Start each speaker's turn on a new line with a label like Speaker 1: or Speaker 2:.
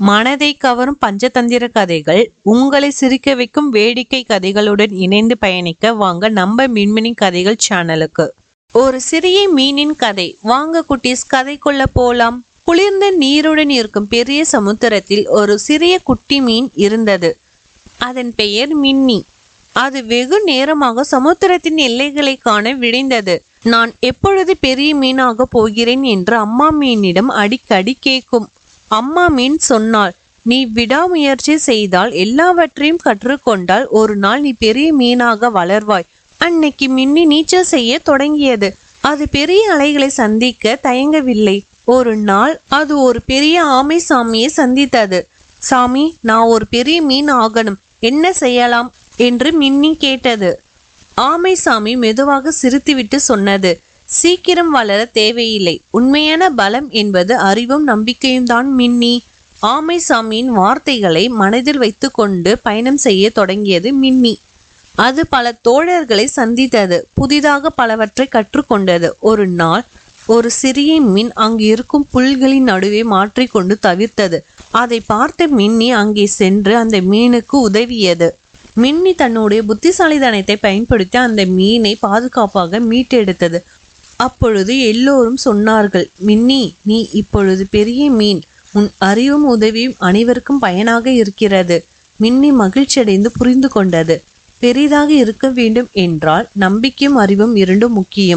Speaker 1: மனதை கவரும் பஞ்சதந்திர கதைகள் உங்களை சிரிக்க வைக்கும் வேடிக்கை கதைகளுடன் இணைந்து பயணிக்க வாங்க நம்ம மின்மினி கதைகள் சேனலுக்கு ஒரு சிறிய மீனின் கதை. வாங்க குட்டீஸ் கதைக்குள்ள போலாம். குளிர்ந்த நீருடன் இருக்கும் பெரிய சமுத்திரத்தில் ஒரு சிறிய குட்டி மீன் இருந்தது. அதன் பெயர் மின்னி. அது வெகு நேரமாக சமுத்திரத்தின் எல்லைகளை காண விடைந்தது நான் எப்பொழுது பெரிய மீனாக போகிறேன் என்று அம்மா மீனிடம் அடிக்கடி கேட்கும் அம்மா மீன் சொன்னாள் நீ விடாமுயற்சி செய்தால் எல்லாவற்றையும் கற்றுக்கொண்டால் ஒரு நாள் நீ பெரிய மீனாக வளர்வாய். அன்னைக்கு மின்னி நீச்சல் செய்ய தொடங்கியது. அது பெரிய அலைகளை சந்திக்க தயங்கவில்லை. ஒரு நாள் அது ஒரு பெரிய ஆமை சாமியை சந்தித்தது. சாமி நான் ஒரு பெரிய மீன் ஆகணும். என்ன செய்யலாம்? என்று மின்னி கேட்டது. ஆமை சாமி மெதுவாக சிரித்துவிட்டு சொன்னது. சீக்கிரம் வளர தேவையில்லை. உண்மையான பலம் என்பது அறிவும் நம்பிக்கையும் தான் மின்னி. ஆமை சாமியின் வார்த்தைகளை மனதில் வைத்துக்கொண்டு பயணம் செய்ய தொடங்கியது மின்னி. அது பல தோழர்களை சந்தித்தது. புதிதாக பலவற்றை கற்றுக்கொண்டது. ஒரு நாள் ஒரு சிறிய மீன் அங்கு இருக்கும் புல்களின் நடுவே மாற்றிக்கொண்டு தவிர்த்தது. அதை பார்த்த மின்னி அங்கே சென்று அந்த மீனுக்கு உதவியது. மின்னி தன்னுடைய புத்திசாலித்தனத்தை பயன்படுத்தி அந்த மீனை பாதுகாப்பாக மீட்டெடுத்தது. அப்பொழுது எல்லோரும் சொன்னார்கள் மின்னி நீ இப்பொழுது பெரிய மீன். உன் அறிவும் உதவியும் அனைவருக்கும் பயனாக இருக்கிறது. மின்னி மகிழ்ச்சியடைந்து புரிந்து கொண்டது. பெரிதாக இருக்க வேண்டும் என்றால் நம்பிக்கையும் அறிவும் இரண்டும் முக்கியம்.